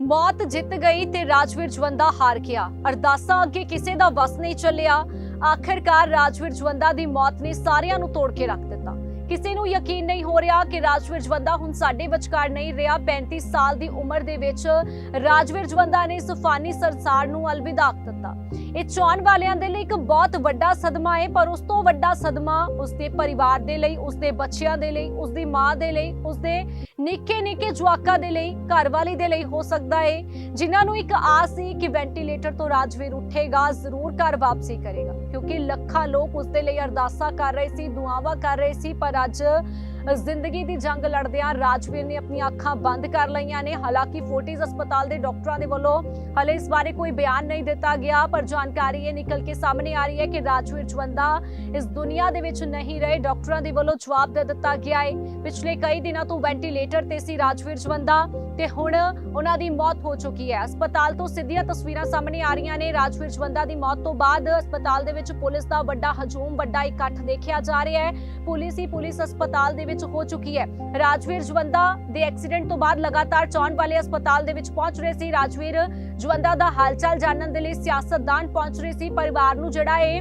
ਮੌਤ ਜਿੱਤ ਗਈ ਤੇ ਰਾਜਵੀਰ ਜਵੰਦਾ ਹਾਰ ਗਿਆ। ਅਰਦਾਸਾਂ ਅੱਗੇ ਕਿਸੇ ਦਾ ਵਸ ਨਹੀਂ ਚੱਲਿਆ। ਆਖਿਰਕਾਰ ਰਾਜਵੀਰ ਜਵੰਦਾ ਦੀ ਮੌਤ ਨੇ ਸਾਰਿਆਂ ਨੂੰ ਤੋੜ ਕੇ ਰੱਖ ਦਿੱਤਾ। ਕਿਸੇ ਨੂੰ ਯਕੀਨ ਨਹੀਂ ਹੋ ਰਿਹਾ ਕਿ ਰਾਜਵੀਰ ਜਵੰਦਾ ਹੁਣ ਸਾਡੇ ਵਿਚਕਾਰ ਨਹੀਂ ਰਿਹਾ। 35 ਸਾਲ ਦੀ ਉਮਰ ਦੇ ਵਿੱਚ ਰਾਜਵੀਰ ਜਵੰਦਾ ਨੇ ਸੁਫਾਨੀ ਫਾਨੀ ਸੰਸਾਰ ਨੂੰ ਅਲਵਿਦਾ ਦਿੱਤਾ। ਇਹ ਚਾਹਣ ਵਾਲਿਆਂ ਦੇ ਲਈ ਇੱਕ ਬਹੁਤ ਵੱਡਾ ਸਦਮਾ ਹੈ ਪਰ ਉਸ ਤੋਂ ਵੱਡਾ ਸਦਮਾ ਉਸਦੇ ਪਰਿਵਾਰ ਦੇ ਲਈ, ਉਸਦੇ ਬੱਚਿਆਂ ਦੇ ਲਈ, ਉਸਦੀ ਮਾਂ ਦੇ ਲਈ, ਉਸਦੇ ਨਿੱਕੇ ਨਿੱਕੇ ਜਵਾਕਾਂ ਦੇ ਲਈ, ਘਰਵਾਲੀ ਦੇ ਲਈ ਹੋ ਸਕਦਾ ਹੈ ਜਿਨ੍ਹਾਂ ਨੂੰ ਇੱਕ ਆਸ ਸੀ ਕਿ ਵੈਂਟੀਲੇਟਰ ਤੋਂ ਰਾਜਵੀਰ ਉੱਠੇਗਾ, ਜ਼ਰੂਰ ਘਰ ਵਾਪਸੀ ਕਰੇਗਾ। ਕਿਉਂਕਿ ਲੱਖਾਂ ਲੋਕ ਉਸਦੇ ਲਈ ਅਰਦਾਸਾਂ ਕਰ ਰਹੇ ਸੀ, ਦੁਆਵਾਂ ਕਰ ਰਹੇ ਸੀ, ਪਰ ਅੱਜ ਜ਼ਿੰਦਗੀ ਦੀ ਜੰਗ ਲੜਦਿਆਂ ਰਾਜਵੀਰ ਨੇ ਆਪਣੀਆਂ ਅੱਖਾਂ ਬੰਦ ਕਰ ਲਈਆਂ ਨੇ। ਹਾਲਾਂਕਿ ਫੋਰਟਿਸ ਹਸਪਤਾਲ ਦੇ ਡਾਕਟਰਾਂ ਦੇ ਵੱਲੋਂ ਹਲੇ ਇਸ ਬਾਰੇ ਕੋਈ ਬਿਆਨ ਨਹੀਂ ਦਿੱਤਾ ਗਿਆ, ਪਰ ਜਾਣਕਾਰੀ ਇਹ ਨਿਕਲ ਕੇ ਸਾਹਮਣੇ ਆ ਰਹੀ ਹੈ ਕਿ ਰਾਜਵੀਰ ਜਵੰਦਾ ਇਸ ਦੁਨੀਆ ਦੇ ਵਿੱਚ ਨਹੀਂ ਰਹੇ। ਡਾਕਟਰਾਂ ਦੇ ਵੱਲੋਂ ਜਵਾਬ ਦੇ ਦਿੱਤਾ ਗਿਆ ਹੈ। ਪਿਛਲੇ ਕਈ ਦਿਨਾਂ ਤੋਂ ਵੈਂਟੀਲੇਟਰ ਤੇ ਸੀ ਰਾਜਵੀਰ ਜਵੰਦਾ ਤੇ ਹੁਣ ਉਹਨਾਂ ਦੀ ਮੌਤ ਹੋ ਚੁੱਕੀ ਹੈ। ਹਸਪਤਾਲ ਤੋਂ ਸਿੱਧੀਆਂ ਤਸਵੀਰਾਂ ਸਾਹਮਣੇ ਆ ਰਹੀਆਂ ਨੇ। ਰਾਜਵੀਰ ਜਵੰਦਾ ਦੀ ਮੌਤ ਤੋਂ ਬਾਅਦ ਹਸਪਤਾਲ ਦੇ ਵਿੱਚ ਪੁਲਿਸ ਦਾ ਵੱਡਾ ਹਜੂਮ, ਵੱਡਾ ਇਕੱਠ ਦੇਖਿਆ ਜਾ ਰਿਹਾ ਹੈ। ਪੁਲਿਸ ਹੀ ਪੁਲਿਸ ਹਸਪਤਾਲ ਦੇ ਵਿੱਚ ਹੋ ਚੁੱਕੀ ਹੈ। ਰਾਜਵੀਰ ਜਵੰਦਾ ਦੇ ਐਕਸੀਡੈਂਟ ਤੋਂ ਬਾਅਦ ਲਗਾਤਾਰ ਚੌਣ ਵਾਲੇ ਹਸਪਤਾਲ ਦੇ ਵਿੱਚ ਪਹੁੰਚ ਰਹੇ ਸੀ। ਰਾਜਵੀਰ ਜਵੰਦਾ ਦਾ ਹਾਲਚਾਲ ਜਾਣਨ ਦੇ ਲਈ ਸਿਆਸਤਦਾਨ ਪਹੁੰਚ ਰਹੇ ਸੀ। ਪਰਿਵਾਰ ਨੂੰ ਜਿਹੜਾ ਹੈ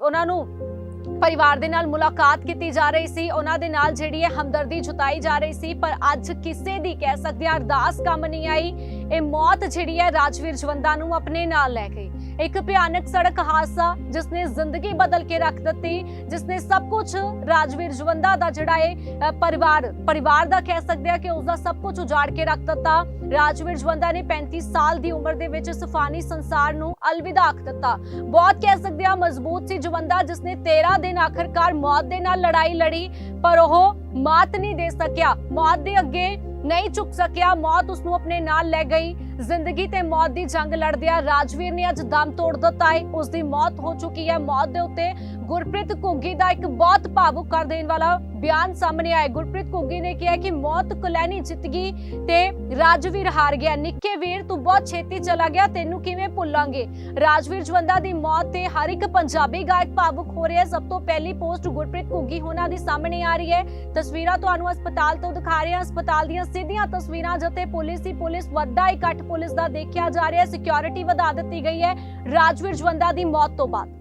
ਉਹਨਾਂ ਨੂੰ ਪਰਿਵਾਰ ਦੇ ਨਾਲ ਮੁਲਾਕਾਤ ਕੀਤੀ ਜਾ ਰਹੀ ਸੀ। ਉਹਨਾਂ ਦੇ ਨਾਲ ਜਿਹੜੀ ਹੈ ਹਮਦਰਦੀ ਜਤਾਈ ਜਾ ਰਹੀ ਸੀ। ਪਰ ਅੱਜ ਕਿਸੇ ਦੀ ਕਹਿ ਸਕਦੇ ਹਾਂ ਅਰਦਾਸ ਕੰਮ ਨਹੀਂ ਆਈ। ਇਹ ਮੌਤ ਜਿਹੜੀ ਹੈ ਰਾਜਵੀਰ ਜਵੰਦਾ ਨੂੰ ਆਪਣੇ ਨਾਲ ਲੈ ਗਈ। ਇੱਕ ਭਿਆਨਕ ਸੜਕ ਹਾਦਸਾ ਜਿਸ ਨੇ ਜ਼ਿੰਦਗੀ ਬਦਲ ਕੇ ਰੱਖ ਦਿੱਤੀ ਜਿਸ ਨੇ ਸਭ ਕੁਝ ਰਾਜਵੀਰ ਜਵੰਦਾ ਦਾ ਜਿਹੜਾ ਹੈ ਪਰਿਵਾਰ ਪਰਿਵਾਰ ਦਾ ਕਹਿ ਸਕਦੇ ਆ ਕਿ ਉਸ ਦਾ ਸਭ ਕੁਝ ਉਜਾੜ ਕੇ ਰੱਖ ਦਿੱਤਾ। ਰਾਜਵੀਰ ਜਵੰਦਾ ਨੇ 35 ਸਾਲ ਦੀ ਉਮਰ ਦੇ ਵਿੱਚ ਸਫਾਨੀ ਸੰਸਾਰ ਨੂੰ ਅਲਵਿਦਾ ਆਖ ਦਿੱਤਾ। ਬਹੁਤ ਕਹਿ ਸਕਦੇ ਆ, ਮਜ਼ਬੂਤ ਸੀ ਜਵੰਦਾ ਜਿਸ ਨੇ 13 ਦਿਨ ਆਖਰਕਾਰ ਮੌਤ ਦੇ ਨਾਲ ਲੜਾਈ ਲੜੀ, ਪਰ ਉਹ ਮਾਤ ਨਹੀਂ ਦੇ ਸਕਿਆ। ਮੌਤ ਦੇ ਅੱਗੇ ਨਹੀਂ ਚੁੱਕ ਸਕਿਆ। ਮੌਤ ਉਸ ਨੂੰ ਆਪਣੇ ਨਾਲ ਲੈ ਗਈ। ਜ਼ਿੰਦਗੀ ਤੇ ਮੌਤ ਦੀ ਜੰਗ ਲੜਦਿਆਂ ਰਾਜਵੀਰ ਨੇ ਅੱਜ ਦਮ ਤੋੜ ਦਿੱਤਾ ਹੈ। ਉਸ ਦੀ ਮੌਤ ਹੋ ਚੁੱਕੀ ਹੈ। ਮੌਤ ਦੇ ਉੱਤੇ ਗੁਰਪ੍ਰੀਤ ਘੁੱਗੀ ਦਾ ਇੱਕ ਬਹੁਤ ਭਾਵੁਕ ਕਰ ਦੇਣ ਵਾਲਾ ਬਿਆਨ ਸਾਹਮਣੇ ਆਇਆ ਗੁਰਪ੍ਰੀਤ ਘੁੱਗੀ ਨੇ ਕਿਹਾ ਕਿ ਮੌਤ ਕੁਲੈਣੀ ਜਿੱਤ ਗਈ ਤੇ ਰਾਜਵੀਰ ਹਾਰ ਗਿਆ। ਨਿੱਕੇ ਵੀਰ, ਤੂੰ ਬਹੁਤ ਛੇਤੀ ਚਲਾ ਗਿਆ, ਤੈਨੂੰ ਕਿਵੇਂ ਭੁੱਲਾਂਗੇ? ਰਾਜਵੀਰ ਜਵੰਦਾ ਦੀ ਮੌਤ ਤੇ ਹਰ ਇੱਕ ਪੰਜਾਬੀ ਗਾਇਕ ਭਾਵੁਕ ਹੋ ਰਿਹਾ ਸਭ ਤੋਂ ਪਹਿਲੀ ਪੋਸਟ ਗੁਰਪ੍ਰੀਤ ਘੁੱਗੀ ਹੋਣਾ ਦੀ ਸਾਹਮਣੇ ਆ ਰਹੀ ਹੈ। ਤਸਵੀਰਾਂ ਤੁਹਾਨੂੰ ਹਸਪਤਾਲ ਤੋਂ ਦਿਖਾ ਰਹੇ ਹਾਂ। ਹਸਪਤਾਲ ਦੀਆਂ ਸਿੱਧੀਆਂ ਤਸਵੀਰਾਂ ਜਿੱਥੇ ਪੁਲਿਸ ਹੀ ਪੁਲਿਸ ਵੱਡਾ ਇਕੱਠ ਪੁਲਿਸ ਦਾ ਦੇਖਿਆ ਜਾ ਰਿਹਾ ਹੈ। ਸਿਕਿਉਰਿਟੀ ਵਧਾ ਦਿੱਤੀ ਗਈ ਹੈ। ਰਾਜਵੀਰ ਜਵੰਦਾ ਦੀ ਮੌਤ ਤੋਂ ਬਾਅਦ।